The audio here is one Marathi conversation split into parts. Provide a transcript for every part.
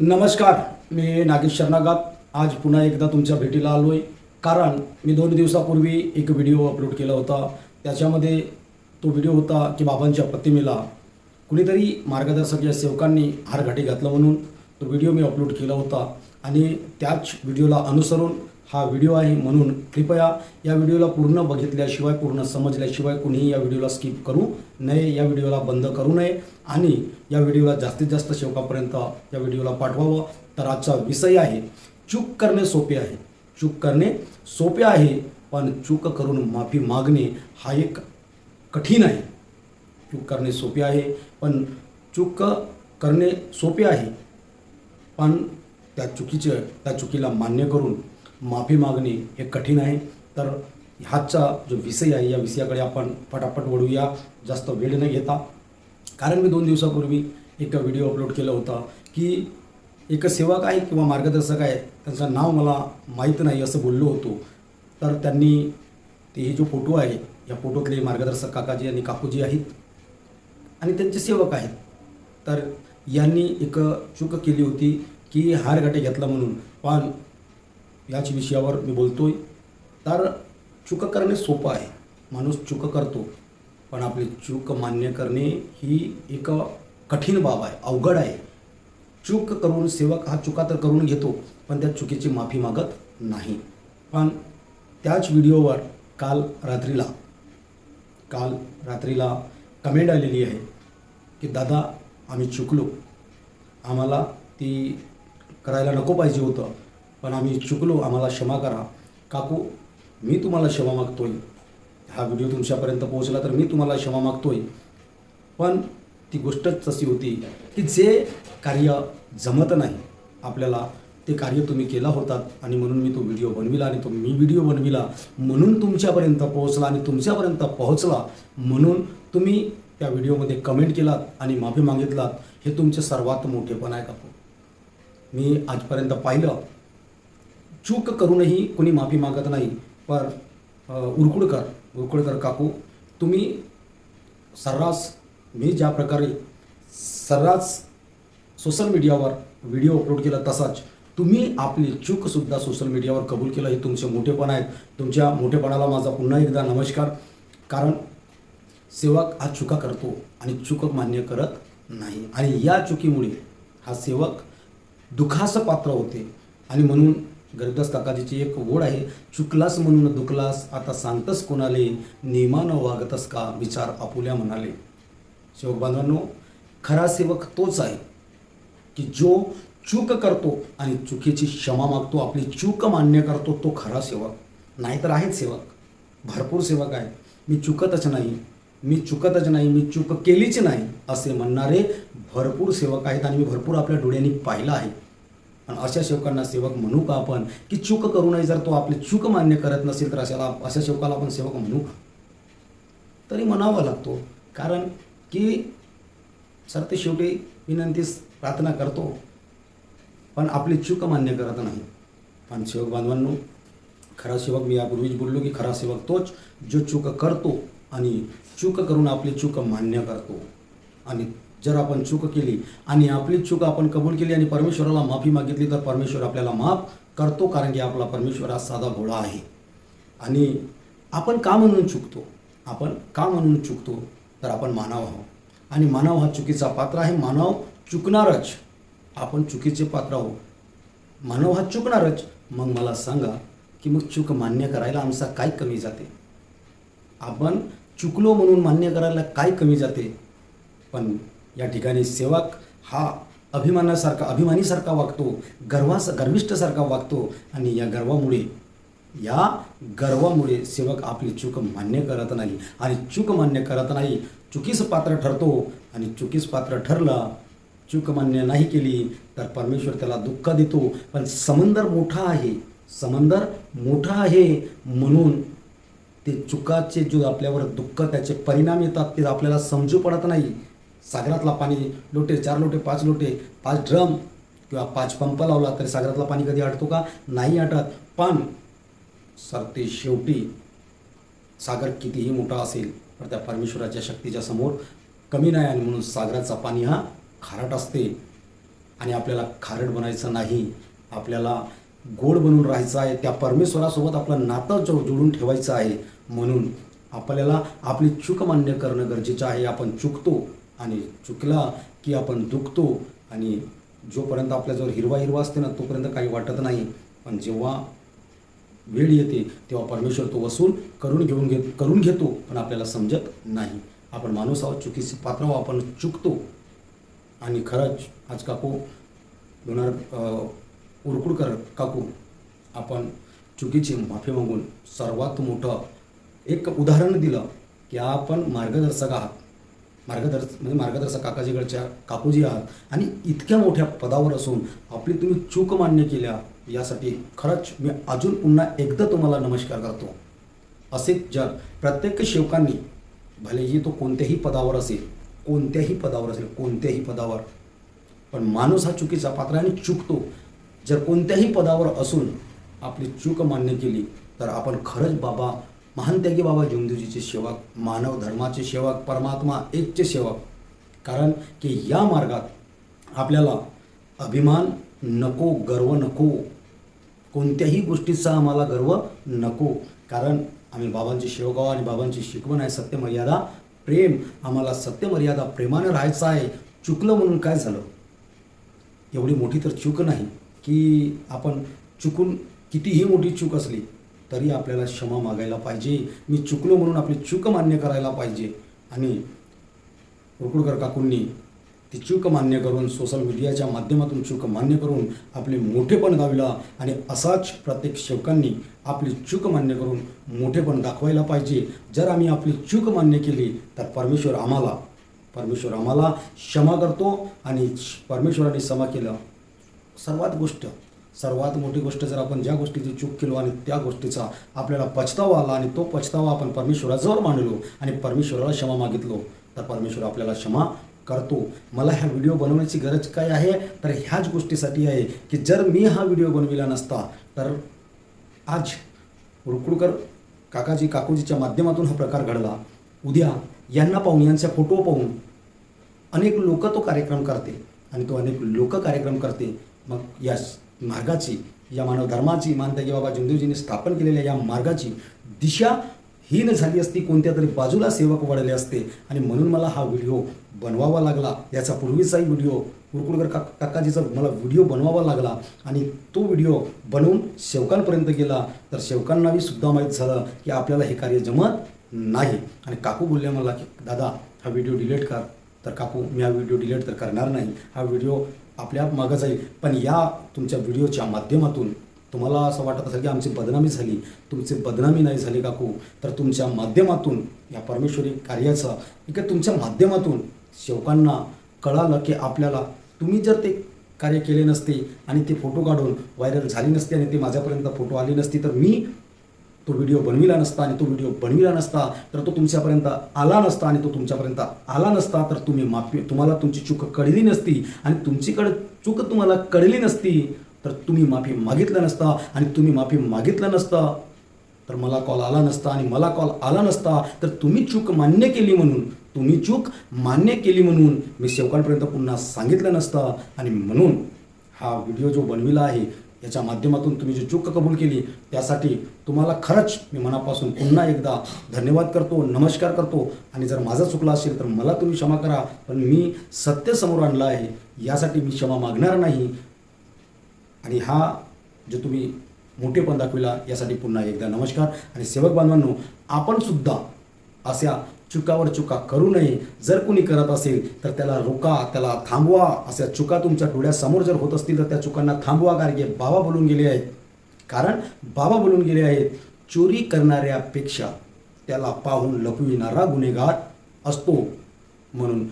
नमस्कार मी नागेश शरणागात. आज पुन्हा एकदा तुमच्या भेटीला आलो आहे कारण मी दोन दिवसापूर्वी एक व्हिडिओ अपलोड केला होता. त्याच्यामध्ये तो व्हिडिओ होता की बाबांच्या प्रतिमेला कुणीतरी मार्गदर्शक या सेवकांनी हारघाटी घातलं म्हणून तो व्हिडिओ मी अपलोड केला होता. आणि त्याच व्हिडिओला अनुसरून हा व्हिडिओ आहे म्हणून कृपया या व्हिडिओला पूर्ण बघितल्याशिवाय पूर्ण समजल्याशिवाय कुणीही या व्हिडिओला स्किप करू नये या व्हिडिओला बंद करू नये आणि या व्हिडिओला जास्तीत जास्त शेवकापर्यंत या व्हिडिओला पाठवावं. तर आजचा विषय आहे चूक करणे सोपे आहे. चूक करणे सोपे आहे पण चूक करून माफी मागणे हा एक कठीण आहे. चूक करणे सोपे आहे पण चूक करणे सोपे आहे. पण त्या चुकीचे त्या चुकीला मान्य करून माफी मागणे हे कठीण आहे. तर ह्याचा जो विषय आहे या विषयाकडे आपण पटापट वळूया. जास्त वेळ न घेता. कारण मी दोन दिवसापूर्वी एक व्हिडिओ अपलोड केला होता की एक सेवक आहे किंवा मार्गदर्शक आहे त्यांचं नाव मला माहीत नाही असं बोललो होतो. तर त्यांनी ते हे जो फोटो आहे या फोटोतले मार्गदर्शक काकाजी आणि काकूजी आहेत आणि त्यांचे सेवक आहेत. तर यांनी एक चूक केली होती की हार हारघाटे घेतला म्हणून. पण याच विषयावर मी बोलतोय. तर चूक करणे सोपं आहे. माणूस चूक करतो पण आपली चूक मान्य करणे ही एक कठीण बाब आहे अवघड आहे. चूक करून सेवक हा चुका तर करून घेतो पण त्या चुकीची माफी मागत नाही. पण त्याच व्हिडिओवर काल रात्रीला काल रात्रीला कमेंट आलेली आहे की दादा आम्ही चुकलो. आम्हाला ती करायला नको पाहिजे होतं. पण आम्ही चुकलो आम्हाला क्षमा करा. काकू मी तुम्हाला क्षमा मागतोय. हा व्हिडिओ तुमच्यापर्यंत पोहोचला तर मी तुम्हाला क्षमा मागतोय. पण ती गोष्टच तशी होती की जे कार्य जमत नाही आपल्याला ते कार्य तुम्ही केला होतात आणि म्हणून मी तो व्हिडिओ बनविला आणि तो मी व्हिडिओ बनविला म्हणून तुमच्यापर्यंत पोहोचला आणि तुमच्यापर्यंत पोहोचला म्हणून तुम्ही त्या व्हिडिओमध्ये कमेंट केलात आणि माफी मागितलात हे तुमचे सर्वात मोठेपण आहे काकू. मी आजपर्यंत पाहिलं चूक करूनही कोणी माफी मागत नाही. पर उरकुडकर उरकुडकर काकू तुम्ही सर्रास मी ज्या प्रकारे सर्रास सोशल मीडियावर व्हिडिओ अपलोड केला तसाच तुम्ही आपली चूकसुद्धा सोशल मीडियावर कबूल केलं. हे तुमचे मोठेपण आहेत. तुमच्या मोठेपणाला माझा पुन्हा एकदा नमस्कार. कारण सेवक हा चुका करतो आणि चूक मान्य करत नाही. आणि या चुकीमुळे हा सेवक दुखास पात्र होते. आणि म्हणून गरीबदास काकाजीची एक ओढ आहे. चुकलास म्हणून दुखलास आता सांगतस कोणाले? नियमानं वागतस का? विचार आपुल्या म्हणाले सेवक बांधवांनो खरा सेवक तोच आहे की जो चूक करतो आणि चुकीची क्षमा मागतो आपली चूक मान्य करतो तो खरा सेवक. नाहीतर आहेत सेवक. भरपूर सेवक आहेत. मी चुकतच नाही. मी चुकतच नाही. मी चूक केलीच नाही असे म्हणणारे भरपूर सेवक आहेत आणि मी भरपूर आपल्या डोळ्यांनी पाहिलं आहे. पण अशा सेवकांना सेवक म्हणू का आपण? की चूक करू नये जर तो आपली चूक मान्य करत नसेल तर अशाला अशा सेवकाला आपण सेवक म्हणू? का तरी म्हणावा लागतो. कारण की सर ते शेवटी विनंतीस प्रार्थना करतो पण आपली चूक मान्य करत नाही. पण सेवक बांधवांनो खरा सेवक मी यापूर्वीच बोललो की खरा सेवक तोच जो चूक करतो आणि चूक करून आपली चूक मान्य करतो. आणि जर आपण चूक केली आणि आपली चूक आपण कबूल केली आणि परमेश्वराला माफी मागितली तर परमेश्वर आपल्याला माफ करतो कारण की आपला परमेश्वर हा साधा भोळा आहे. आणि आपण का म्हणून चुकतो? आपण का म्हणून चुकतो? तर आपण मानव आहोत. आणि मानव हा चुकीचा पात्र आहे. मानव चुकणारच. आपण चुकीचे पात्र आहोत. मानव हा चुकणारच. मग मला सांगा की मग चूक मान्य करायला आमचा काय कमी जाते? आपण चुकलो म्हणून मान्य करायला काय कमी जाते? पण या ठिकाणी सेवक हा अभिमानासारखा अभिमानीसारखा वागतो गर्वास गर्विष्ठसारखा वागतो आणि या गर्वामुळे या गर्वामुळे सेवक आपली चूक मान्य करत नाही आणि चूक मान्य करत नाही चुकीस पात्र ठरतो आणि चुकीस पात्र ठरला चूक मान्य नाही केली तर परमेश्वर त्याला दुःख देतो. पण समंदर मोठा आहे समंदर मोठा आहे म्हणून ते चुकाचे जो आपल्यावर दुःख त्याचे परिणाम येतात ते आपल्याला समजू पडत नाही. सागरातला पाणी लोटे चार लोटे पाच लोटे पाच ड्रम किंवा पाच पंप लावला तरी सागरातला पाणी कधी आटतो का? नाही आटत. पण सर ते शेवटी सागर कितीही मोठा असेल तर त्या परमेश्वराच्या शक्तीच्या समोर कमी नाही आणि म्हणून सागराचा पाणी हा खारट असते. आणि आपल्याला खारट बनायचं नाही. आपल्याला गोड बनून राहायचं आहे. त्या परमेश्वरासोबत आपलं नातं जो जोडून ठेवायचं आहे. म्हणून आपल्याला आपली चूक मान्य करणं गरजेचं आहे. आपण चुकतो आणि चुकला की आपण दुखतो आणि जोपर्यंत आपल्याजवळ हिरवा हिरवा असते ना तोपर्यंत काही वाटत नाही. पण जेव्हा वेळ येते तेव्हा परमेश्वर तो वसूल करून घेऊन घेत करून घेतो पण आपल्याला समजत नाही. आपण माणूस आहोत चुकीचे पात्र आपण चुकतो. आणि खरंच आज काकू दोनार उरकुडकर काकू आपण चुकीची माफी मागून सर्वात मोठं एक उदाहरण दिलं की आपण मार्गदर्शक आहात. मार्गदर्शक म्हणजे मार्गदर्शक काकाजीकडच्या काकूजी आहात आणि इतक्या मोठ्या पदावर असून आपली तुम्ही चूक मान्य केल्या यासाठी खरंच मी अजून पुन्हा एकदा तुम्हाला नमस्कार करतो. असे जग प्रत्येक शेवकांनी भलेही तो कोणत्याही पदावर असेल कोणत्याही पदावर असेल कोणत्याही पदावर पण माणूस हा चुकीचा पात्र आणि चुकतो. जर कोणत्याही पदावर असून आपली चूक मान्य केली तर आपण खरंच बाबा महान त्यागी बाबा जमदेवजीचे सेवक मानव धर्माचे सेवक परमात्मा एकचे सेवक. कारण की या मार्गात आपल्याला अभिमान नको गर्व नको. कोणत्याही गोष्टीचा आम्हाला गर्व नको. कारण आम्ही बाबांची शेवगाव आणि बाबांची शिकवण आहे सत्यमर्यादा प्रेम. आम्हाला सत्यमर्यादा प्रेमाने राहायचं आहे. चुकलं म्हणून काय झालं? एवढी मोठी तर चूक नाही की आपण चुकून कितीही मोठी चूक असली तरी आपल्याला क्षमा मागायला पाहिजे. मी चुकलो म्हणून आपली चूक मान्य करायला पाहिजे. आणि उरकुडकर काकूंनी ती चूक मान्य करून सोशल मीडियाच्या माध्यमातून चूक मान्य करून आपले मोठेपण दाविला आणि असाच प्रत्येक सेवकांनी आपली चूक मान्य करून मोठेपण दाखवायला पाहिजे. जर आम्ही आपली चूक मान्य केली तर परमेश्वर आम्हाला परमेश्वर आम्हाला क्षमा करतो आणि परमेश्वराने क्षमा केलं. सर्वात गोष्ट सर्वात मोठी गोष्ट जर आपण ज्या गोष्टीची चूक केलो आणि त्या गोष्टीचा आपल्याला पछतावा आला आणि तो पछतावा आपण परमेश्वराजवळ मांडलो आणि परमेश्वराला क्षमा मागितलो तर परमेश्वर आपल्याला क्षमा करतो. मला ह्या व्हिडिओ बनवण्याची गरज काय आहे? तर ह्याच गोष्टीसाठी आहे की जर मी हा व्हिडिओ बनविला नसता तर आज रुकडूकर काकाजी काकूजीच्या माध्यमातून हा प्रकार घडला. उद्या यांना पाहून यांचा फोटो पाहून अनेक लोक तो कार्यक्रम करते आणि तो अनेक लोक कार्यक्रम करते. मग यास मार्गाची या मानव धर्माची मानता की बाबा जिंदूजींनी स्थापन केलेल्या या मार्गाची दिशा हीन झाली असती कोणत्या तरी बाजूला सेवक वळले असते. आणि म्हणून मला हा व्हिडिओ बनवावा लागला. याचा पूर्वीचाही व्हिडिओ कुरकुडकर का काकाजीचा मला व्हिडिओ बनवावा लागला. आणि तो व्हिडिओ बनवून शेवकांपर्यंत गेला. तर शेवकांनाही सुद्धा माहीत झालं की आपल्याला हे कार्य जमत नाही. आणि काकू बोलले मला की दादा हा व्हिडिओ डिलीट कर. तर काकू मी हा व्हिडिओ डिलीट तर करणार नाही. हा व्हिडिओ आपल्या मागं जाईल. पण या तुमच्या व्हिडिओच्या माध्यमातून तुम्हाला असं वाटत असेल की आमची बदनामी झाली. तुमची बदनामी नाही झाली काकू. तर तुमच्या माध्यमातून या परमेश्वरी कार्याचं एक तुमच्या माध्यमातून शेवकांना कळालं की आपल्याला तुम्ही जर ते कार्य केले नसते आणि ते फोटो काढून व्हायरल झाली नसते आणि ते माझ्यापर्यंत फोटो आले नसते तर मी तो व्हिडिओ बनविला नसता आणि तो व्हिडिओ बनविला नसता तर तो तुमच्यापर्यंत आला नसता आणि तो तुमच्यापर्यंत आला नसता तर तुम्ही माफी तुम्हाला तुमची चूक कळली नसती आणि तुमचीकडे चूक तुम्हाला कळली नसती तर तुम्ही माफी मागितलं नसता आणि तुम्ही माफी मागितलं नसतं. तर मला कॉल आला नसता आणि मला कॉल आला नसता तर तुम्ही चूक मान्य केली म्हणून तुम्ही चूक मान्य केली म्हणून मी सेवकांपर्यंत पुन्हा सांगितलं नसतं आणि म्हणून हा व्हिडिओ जो बनविला आहे याच्या माध्यमातून तुम्ही जी चूक कबूल केली त्यासाठी तुम्हाला खरंच मी मनापासून पुन्हा एकदा धन्यवाद करतो नमस्कार करतो. आणि जर माझा चुकला असेल तर मला तुम्ही क्षमा करा पण मी सत्य समोर आणलं आहे यासाठी मी क्षमा मागणार नाही. आणि हा जो तुम्ही मोठेपण दाखविला यासाठी पुन्हा एकदा नमस्कार. आणि सेवक बांधवांनो आपणसुद्धा अशा चुकावर चुका करू नये. जर कुणी करत असेल तर त्याला रोका त्याला थांबवा. अशा चुका तुमच्या डोळ्यासमोर जर होत असतील तर त्या चुकांना थांबवा कारण की बाबा बोलून गेले आहेत. कारण बाबा बोलून गेले आहेत चोरी करणाऱ्यापेक्षा त्याला पाहून लपविणारा गुन्हेगार असतो. म्हणून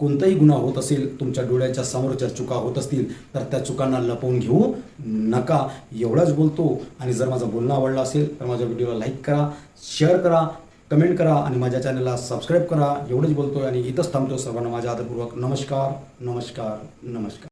कोणताही गुन्हा होत असेल तुमच्या डोळ्याच्या समोरच्या चुका होत असतील तर त्या चुकांना लपवून घेऊ नका. एवढाच बोलतो. आणि जर माझं बोलणं आवडलं असेल तर माझ्या व्हिडिओला लाईक करा शेअर करा. कमेंट करा आणि माझ्या चॅनलला सबस्क्राईब करा. एवढंच बोलतो आणि इथंच थांबतो सर्वांना माझ्या आदरपूर्वक नमस्कार नमस्कार नमस्कार.